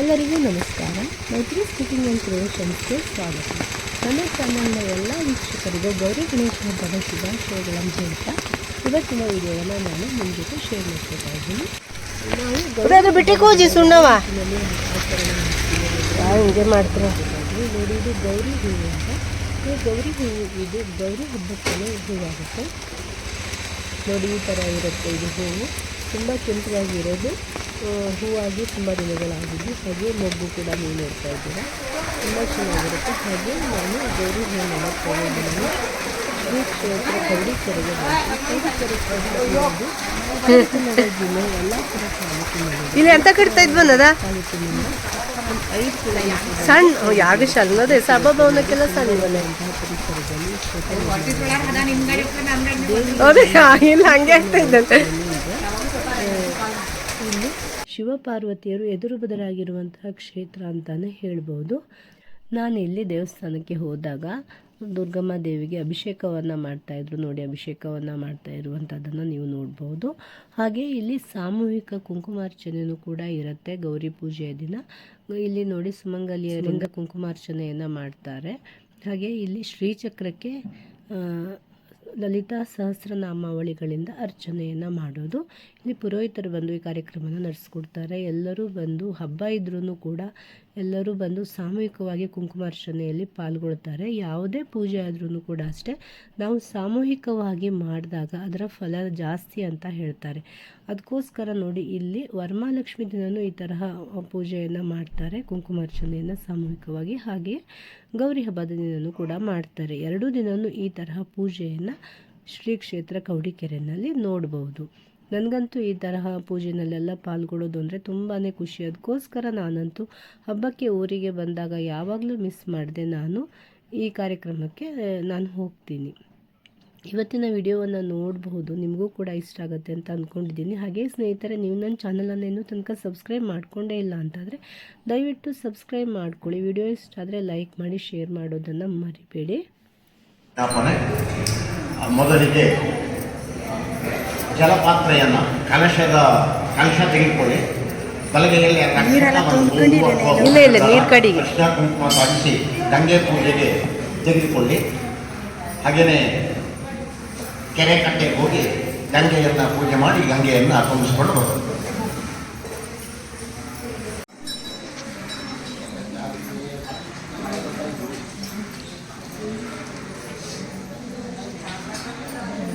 ಎಲ್ಲರಿಗೂ ನಮಸ್ಕಾರ. ಮೈತ್ರಿ ಕುಕಿಂಗ್ ಆ್ಯಂಡ್ ಕ್ರಿಯೇಷನ್ಸ್ಗೆ ಸ್ವಾಗತ. ನನ್ನ ಚಾನಲ್ನ ಎಲ್ಲ ವೀಕ್ಷಕರಿಗೂ ಗೌರಿ ಗಣೇಶ ಹಬ್ಬದ ಶುಭಾಶಯಗಳನ್ನು ಹೇಳ್ತಾ ಇವತ್ತಿನ ವಿಡಿಯೋವನ್ನು ನಾನು ನಿಮ್ಮ ಜೊತೆ ಶೇರ್ ಮಾಡ್ಕೊತಾ ಇದ್ದೀನಿ. ನಾವು ಬಿಟ್ಟಿ ಕೂಜಿ ಸುಣ್ಣವ. ಹಿಂಗೆ ಮಾಡ್ತಾರೆ? ನೋಡಿ ಇದು ಗೌರಿ ಹೂವು ಅಂತ. ಈ ಗೌರಿ ಹೂವು ಇದು ಗೌರಿ ಹಬ್ಬಕ್ಕೆ ಹೂವಾಗುತ್ತೆ. ನೋಡಿ ಈ ಥರ ಇರುತ್ತೆ ಇದು ಹೂವು. ತುಂಬ ಕೆಂಪಗಾಗಿರೋದು. ಹೂವಾಗಿ ತುಂಬ ದಿನಗಳಾಗಿದ್ದು ಹಾಗೆ ಮೊಗ್ಗು ಕೂಡ ನೀವು ನೋಡ್ತಾ ಇದ್ದೀರಾ. ತುಂಬ ಚೆನ್ನಾಗಿರುತ್ತೆ. ಹಾಗೆ ನಾನು ಗೌರಿ ಹೂವನ್ನೆಲ್ಲ ತಗೊಂಡು ನಾನು ಶ್ರೀ ಕ್ಷೇತ್ರ ಜಿಲ್ಲೆ ಎಲ್ಲ ತಾಲೂಕಿನಲ್ಲಿ ಇಲ್ಲಿ ಎಂತ ಕಟ್ತಾ ಇದ್ ಬಂದದ ತಾಲೂಕಿನಿಂದ ಒಂದು ಐದು ಕಿಲೋಮೀಟರ್ ಸಣ್ಣ ಯಾರು ಶಾಲನದೇ ಸಭಾಭವನಕ್ಕೆಲ್ಲ ಸಣ್ಣ ಮನೆ ಪರಿಸರದಲ್ಲಿ ಇಲ್ಲ ಹಂಗೆ ಆಗ್ತಾ ಇದ್ದಂತೆ. ಶಿವಪಾರ್ವತಿಯರು ಎದುರು ಬದಲಾಗಿರುವಂತಹ ಕ್ಷೇತ್ರ ಅಂತಾನೆ ಹೇಳ್ಬೋದು. ನಾನು ಇಲ್ಲಿ ದೇವಸ್ಥಾನಕ್ಕೆ ಹೋದಾಗ ದುರ್ಗಮ್ಮ ದೇವಿಗೆ ಅಭಿಷೇಕವನ್ನು ಮಾಡ್ತಾಯಿದ್ರು ನೋಡಿ, ಅಭಿಷೇಕವನ್ನು ಮಾಡ್ತಾ ಇರುವಂಥದ್ದನ್ನು ನೀವು ನೋಡ್ಬೋದು. ಹಾಗೆ ಇಲ್ಲಿ ಸಾಮೂಹಿಕ ಕುಂಕುಮಾರ್ಚನೆಯೂ ಕೂಡ ಇರುತ್ತೆ. ಗೌರಿ ಪೂಜೆಯ ದಿನ. ಇಲ್ಲಿ ನೋಡಿ ಸುಮಂಗಲಿಯರಿಂದ ಕುಂಕುಮಾರ್ಚನೆಯನ್ನು ಮಾಡ್ತಾರೆ. ಹಾಗೆ ಇಲ್ಲಿ ಶ್ರೀಚಕ್ರಕ್ಕೆ ಲಲಿತಾ ಸಹಸ್ರನಾಮಾವಳಿಗಳಿಂದ ಅರ್ಚನೆಯನ್ನು ಮಾಡೋದು. ಇಲ್ಲಿ ಪುರೋಹಿತರು ಬಂದು ಈ ಕಾರ್ಯಕ್ರಮನ ನಡೆಸ್ಕೊಡ್ತಾರೆ. ಎಲ್ಲರೂ ಬಂದು ಹಬ್ಬ ಇದ್ರೂ ಕೂಡ ಎಲ್ಲರೂ ಬಂದು ಸಾಮೂಹಿಕವಾಗಿ ಕುಂಕುಮಾರ್ಚನೆಯಲ್ಲಿ ಪಾಲ್ಗೊಳ್ತಾರೆ. ಯಾವುದೇ ಪೂಜೆ ಆದ್ರೂ ಕೂಡ ಅಷ್ಟೇ, ನಾವು ಸಾಮೂಹಿಕವಾಗಿ ಮಾಡಿದಾಗ ಅದರ ಫಲ ಜಾಸ್ತಿ ಅಂತ ಹೇಳ್ತಾರೆ. ಅದಕ್ಕೋಸ್ಕರ ನೋಡಿ ಇಲ್ಲಿ ವರಮಹಾಲಕ್ಷ್ಮಿ ದಿನವೂ ಈ ತರಹ ಪೂಜೆಯನ್ನು ಮಾಡ್ತಾರೆ, ಕುಂಕುಮಾರ್ಚನೆಯನ್ನು ಸಾಮೂಹಿಕವಾಗಿ. ಹಾಗೆ ಗೌರಿ ಹಬ್ಬದ ದಿನವೂ ಕೂಡ ಮಾಡ್ತಾರೆ. ಎರಡೂ ದಿನವೂ ಈ ತರಹ ಪೂಜೆಯನ್ನು ಶ್ರೀ ಕ್ಷೇತ್ರ ಕೌಡಿಕೆರೆನಲ್ಲಿ ನೋಡ್ಬೋದು. ನನಗಂತೂ ಈ ತರಹ ಪೂಜೆನಲ್ಲೆಲ್ಲ ಪಾಲ್ಗೊಳ್ಳೋದು ಅಂದರೆ ತುಂಬಾ ಖುಷಿ. ಅದಕ್ಕೋಸ್ಕರ ನಾನಂತೂ ಹಬ್ಬಕ್ಕೆ ಊರಿಗೆ ಬಂದಾಗ ಯಾವಾಗಲೂ ಮಿಸ್ ಮಾಡಿದೆ ನಾನು. ಈ ಕಾರ್ಯಕ್ರಮಕ್ಕೆ ನಾನು ಹೋಗ್ತೀನಿ. ಇವತ್ತಿನ ವಿಡಿಯೋವನ್ನು ನೋಡಬಹುದು, ನಿಮಗೂ ಕೂಡ ಇಷ್ಟ ಆಗುತ್ತೆ ಅಂತ ಅಂದ್ಕೊಂಡಿದ್ದೀನಿ ಹಾಗೆ ಸ್ನೇಹಿತರೆ, ನೀವು ನನ್ನ ಚಾನಲನ್ನು ಇನ್ನೂ ತನಕ ಸಬ್ಸ್ಕ್ರೈಬ್ ಮಾಡಿಕೊಂಡೇ ಇಲ್ಲ ಅಂತಂದರೆ ದಯವಿಟ್ಟು ಸಬ್ಸ್ಕ್ರೈಬ್ ಮಾಡ್ಕೊಳ್ಳಿ. ವಿಡಿಯೋ ಇಷ್ಟ ಆದರೆ ಲೈಕ್ ಮಾಡಿ ಶೇರ್ ಮಾಡೋದನ್ನು ಮರಿಬೇಡಿ. ಮೊದಲಿಗೆ ಜಲಪಾತ್ರೆಯನ್ನು ಕಲಶದ ಕಲಶ ತೆಗೆದುಕೊಳ್ಳಿ. ಬಲಗೈಯಲ್ಲಿ ಕೃಷ್ಣ ಕುಂಕುಮ ಸಾಗಿಸಿ ಗಂಗೆ ಪೂಜೆಗೆ ತೆಗೆದುಕೊಳ್ಳಿ. ಹಾಗೆಯೇ ಕೆರೆ ಕಟ್ಟೆಗೆ ಹೋಗಿ ಗಂಗೆಯನ್ನು ಪೂಜೆ ಮಾಡಿ ಗಂಗೆಯನ್ನು ತುಂಬಿಸ್ಕೊಂಡು ಬರೋದು.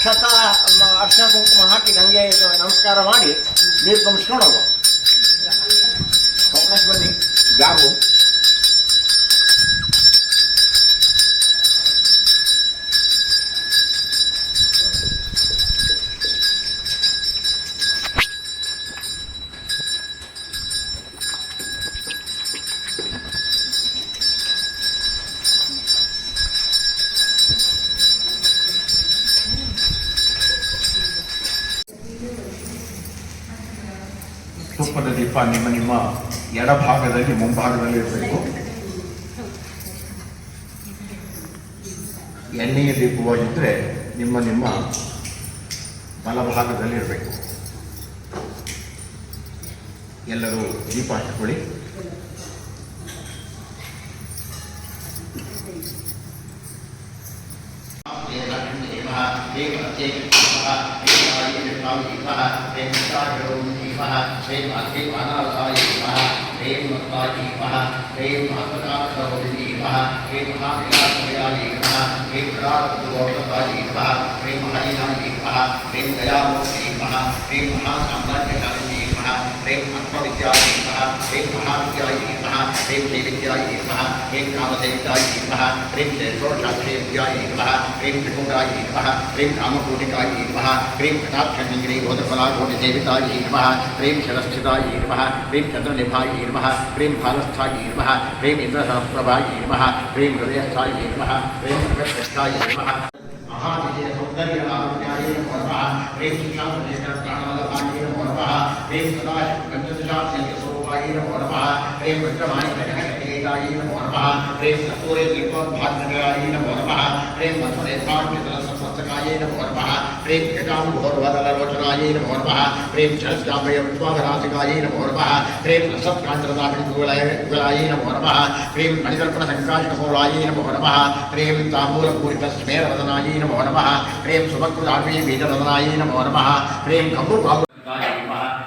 ಅಕ್ಷತ ಅರ್ಶನ ಕುಂಕುಮ ಹಾಕಿ ಗಂಗೆ ನಮಸ್ಕಾರ ಮಾಡಿ ನೀರು ತುಂಬಿಸ್ಕೊಂಡು ಹೋಗೋ ಬನ್ನಿ ಗಾಬು. ಸ್ವಲ್ಪ ನಿಮ್ಮ ನಿಮ್ಮ ಎಡಭಾಗದಲ್ಲಿ ಮುಂಭಾಗದಲ್ಲಿ ಇರಬೇಕು ಎಣ್ಣೆಯ ದೀಪವಾಗಿದ್ದರೆ ನಿಮ್ಮ ನಿಮ್ಮ ಬಲಭಾಗದಲ್ಲಿ ಇರಬೇಕು ಎಲ್ಲರೂ ದೀಪ ಹಚ್ಕೊಳ್ಳಿ ಏ ॐ शिवः ह्रीं सागरो शिवः ह्रीं अग्निवानाथाय शिवः ह्रीं मत्ता शिवः ह्रीं मातनाथो शिवः ह्रीं महाविलासयाय शिवः ह्रीं प्राप्तोषधाय शिवः ह्रीं हरिणाय शिवः ह्रीं दयामो शिवः ह्रीं महासाम्राज्यकारिणी ऐं आत्मविद्यायै नमः ऐं महाविद्यायै नमः ऐं श्रीविद्यायै नमः ऐं कामदेवितायै नमः ऐं क्षेत्रोक्षाक्षयविद्यायै नमः ऐं त्रिपुरायै नमः ऐं कामकोटिकायै नमः ऐं एक गोत्रफलाकोटिदेवितायै नमः ऐं शरस्थितायै नमः ऐं चन्द्रनिभायै नमः, एक फालस्थायै नमः ऐं इन्द्रसहस्रभायै नमः ऐं हृदयस्थायै नमः ऐं प्रकटस्थायै नमः। महाविजयसौन्दर्यलावण्यायै नमः। ऐं शिक्षाप्रदेशकर्ता ह्रीं सदाशिवपञ्चदशास्यस्वरूपाय नमो नमः ह्रीं वज्रमाणिकजनकटिकेताय नमो नमः। ह्रीं कस्तूरिदीपोद्भाग्यकाय नमो नमः ह्रीं मधुरेताग्नितलसंवत्सकाय नमो नमः ह्रीं जटाम्भोर्वदललोचनाय नमो नमः ह्रीं शरस्याभयविश्वाघरासिकाय नमो नमः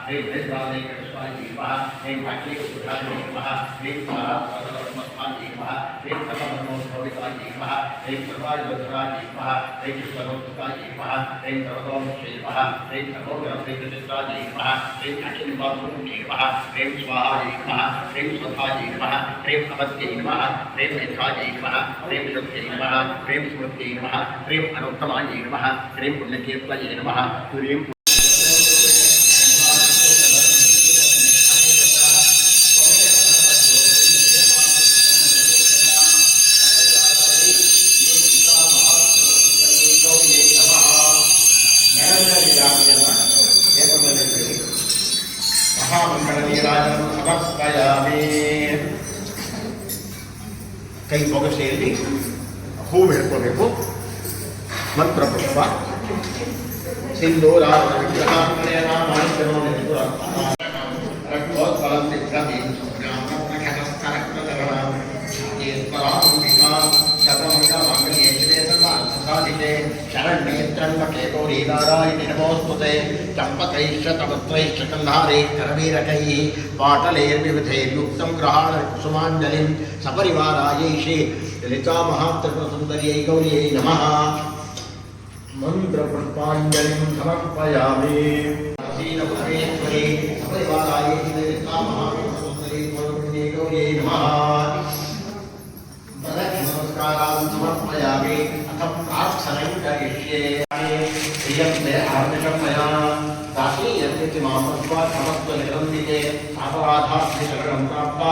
ह्रीं हरिद्रालयकृष्णाय नमः ह्रीं भाग्यकुटाय नमः ह्रीं तारात्मस्माय नमः ह्रीं सर्वधर्मोद्भविताय नमः ह्रीं सर्वायुधराय नमः ह्रीं सर्वोत्तकाय नमः ह्रीं सर्वतोमुखे नमः ह्रीं सर्वोग्रहृतचित्राय नमः ह्रीं अखिलबाहुमुखे नमः ह्रीं स्वाहाय नमः ह्रीं स्वधाय नमः ह्रीं अवत्यै नमः ह्रीं मेधाय नमः ह्रीं शुद्ध्यै नमः ह्रीं स्मृत्यै नमः ह्रीं अनुत्तमाय नमः ह्रीं पुण्यकीर्तये नमः ह्रीं शरण्येत्रन्वकेतोरी नारायणि नमोऽस्तुते चम्पकैश्च तपत्रैश्च कन्धारैः करवीरकैः पाटलैर्विविधैर्युक्तं ग्रहाणकुसुमाञ्जलिं सपरिवारायैषे ललितामहात्रिपुरसुन्दर्यै गौर्यै नमः। मन्त्रपुष्पाञ्जलिं समर्पयामि आसीनभुवनेश्वरी सपरिवारायै ललितामहात्रिपुरसुन्दर्यै गौर्यै गौर्यै नमः। नमस्कारान् समर्पयामि अथ प्रार्थनं करिष्ये प्रियं मे आर्मिकं मया। दासीयन्ति माँ मत्वा समस्तनिरन्दिते अपराधाभ्यशरणं प्राप्ता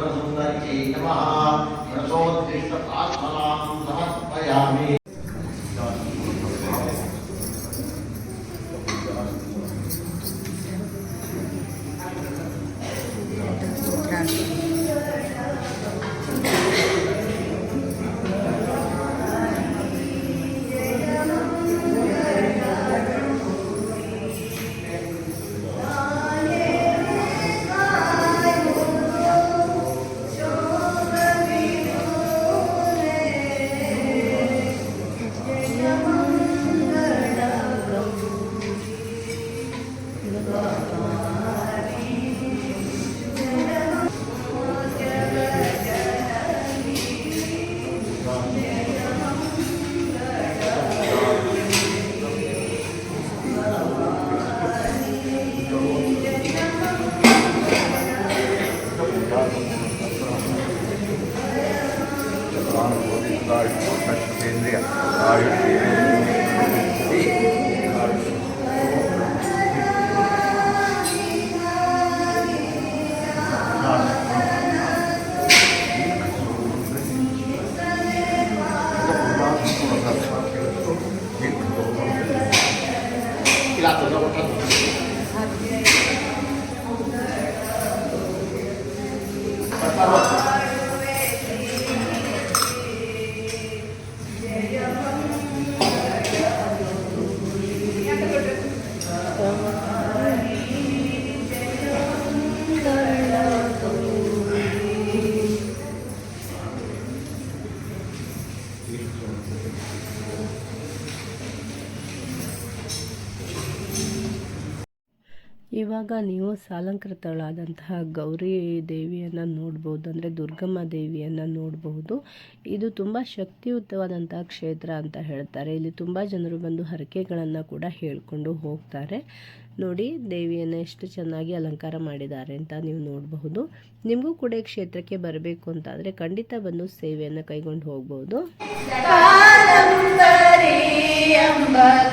సందర్శి నమ ప్రసోద్దిష్ట ఆత్మనాం సమర్పయామి 아. ಇವಾಗ ನೀವು ಸಾಲಂಕೃತಳಾದಂತಹ ಗೌರಿ ದೇವಿಯನ್ನು ನೋಡ್ಬೋದು, ಅಂದರೆ ದುರ್ಗಮ್ಮ ದೇವಿಯನ್ನು ನೋಡಬಹುದು ಇದು ತುಂಬ ಶಕ್ತಿಯುತವಾದಂತಹ ಕ್ಷೇತ್ರ ಅಂತ ಹೇಳ್ತಾರೆ. ಇಲ್ಲಿ ತುಂಬ ಜನರು ಬಂದು ಹರಕೆಗಳನ್ನು ಕೂಡ ಹೇಳ್ಕೊಂಡು ಹೋಗ್ತಾರೆ. ನೋಡಿ, ದೇವಿಯನ್ನು ಎಷ್ಟು ಚೆನ್ನಾಗಿ ಅಲಂಕಾರ ಮಾಡಿದ್ದಾರೆ ಅಂತ ನೀವು ನೋಡಬಹುದು. ನಿಮಗೂ ಕೂಡ ಈ ಕ್ಷೇತ್ರಕ್ಕೆ ಬರಬೇಕು ಅಂತಾದರೆ ಖಂಡಿತ ಬಂದು ಸೇವೆಯನ್ನು ಕೈಗೊಂಡು ಹೋಗ್ಬೋದು.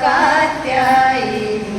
ಕಾತ್ಯಾಯಿನಿ.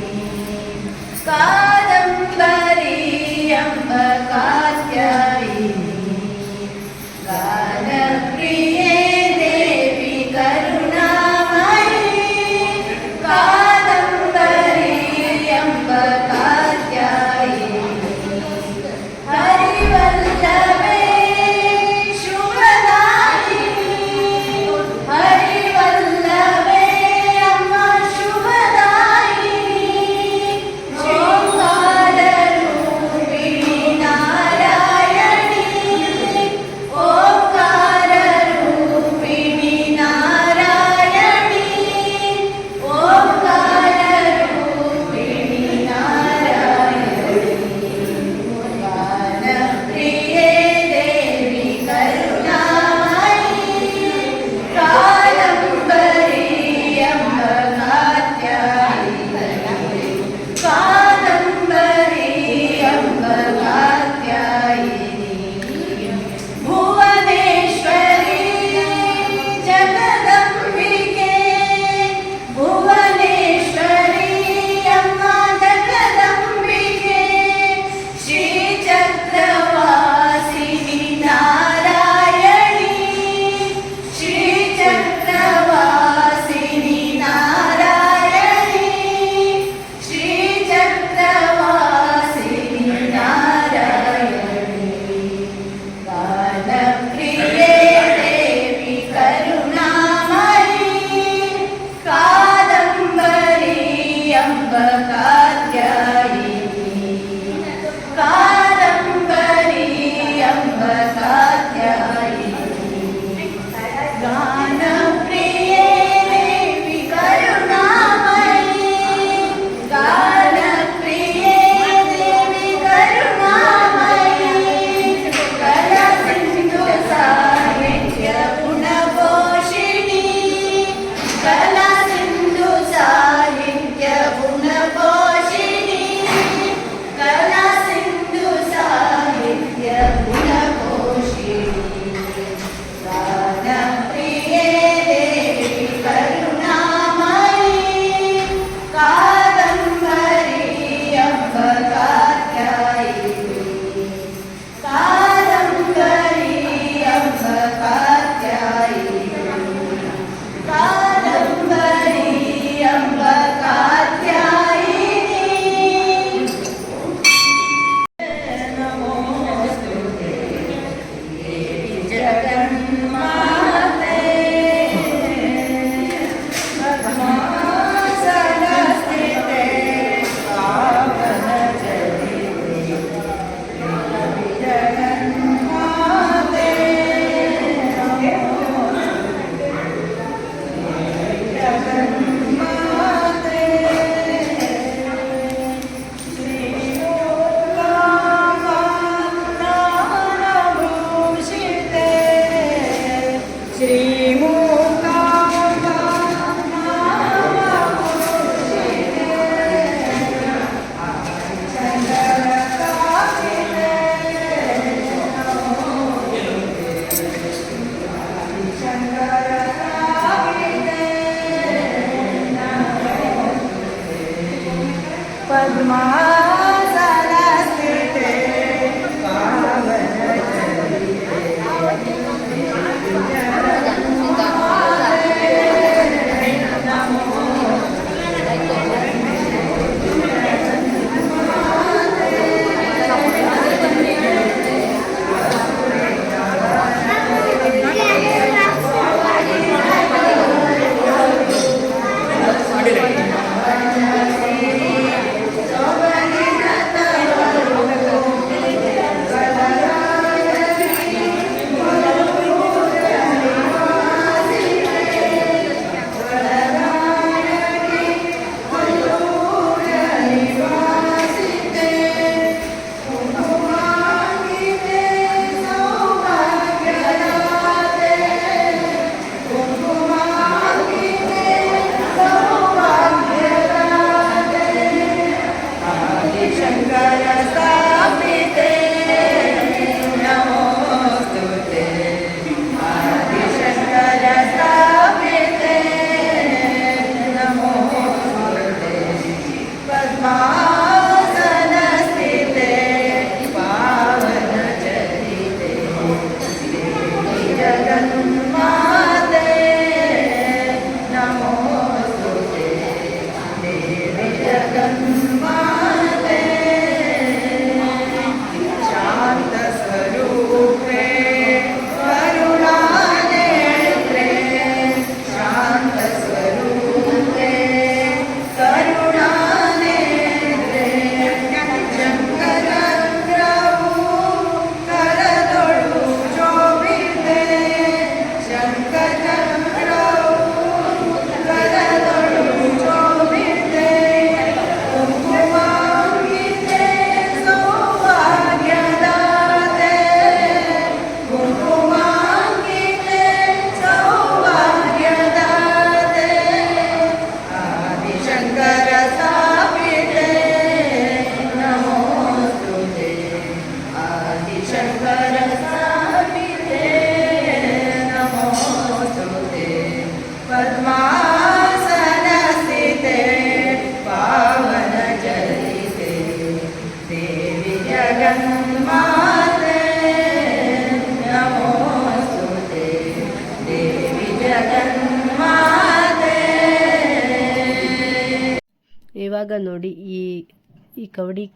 Padma.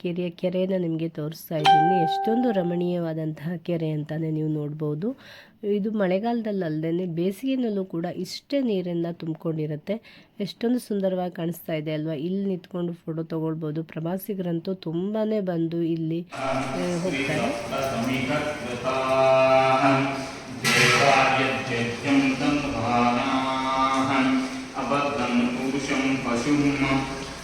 ಕೆರೆಯ ಕೆರೆಯನ್ನು ನಿಮಗೆ ತೋರಿಸ್ತಾ ಇದ್ದೀನಿ. ಎಷ್ಟೊಂದು ರಮಣೀಯವಾದಂತಹ ಕೆರೆ ಅಂತಲೇ ನೀವು ನೋಡ್ಬೋದು. ಇದು ಮಳೆಗಾಲದಲ್ಲದೆ ಬೇಸಿಗೆನಲ್ಲೂ ಕೂಡ ಇಷ್ಟೇ ನೀರನ್ನು ತುಂಬಿಕೊಂಡಿರುತ್ತೆ. ಎಷ್ಟೊಂದು ಸುಂದರವಾಗಿ ಕಾಣಿಸ್ತಾ ಇದೆ ಅಲ್ವಾ? ಇಲ್ಲಿ ನಿಂತ್ಕೊಂಡು ಫೋಟೋ ತೊಗೊಳ್ಬೋದು. ಪ್ರವಾಸಿಗರಂತೂ ತುಂಬಾ ಬಂದು ಇಲ್ಲಿ ಹೋಗ್ತಾರೆ.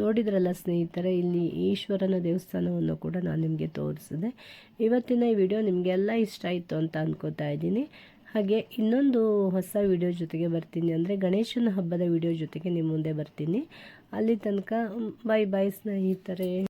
ನೋಡಿದ್ರಲ್ಲ ಸ್ನೇಹಿತರೆ, ಇಲ್ಲಿ ಈಶ್ವರನ ದೇವಸ್ಥಾನವನ್ನು ಕೂಡ ನಾನು ನಿಮಗೆ ತೋರಿಸಿದೆ. ಇವತ್ತಿನ ಈ ವಿಡಿಯೋ ನಿಮಗೆಲ್ಲ ಇಷ್ಟ ಆಯಿತು ಅಂತ ಅಂದ್ಕೋತಾ ಇದ್ದೀನಿ. ಹಾಗೆ ಇನ್ನೊಂದು ಹೊಸ ವಿಡಿಯೋ ಜೊತೆಗೆ ಬರ್ತೀನಿ ಅಂದರೆ ಗಣೇಶನ ಹಬ್ಬದ ವಿಡಿಯೋ ಜೊತೆಗೆ ನಿಮ್ಮ ಮುಂದೆ ಬರ್ತೀನಿ. ಅಲ್ಲಿ ತನಕ ಬಾಯ್ ಬಾಯ್ ಸ್ನೇಹಿತರೆ.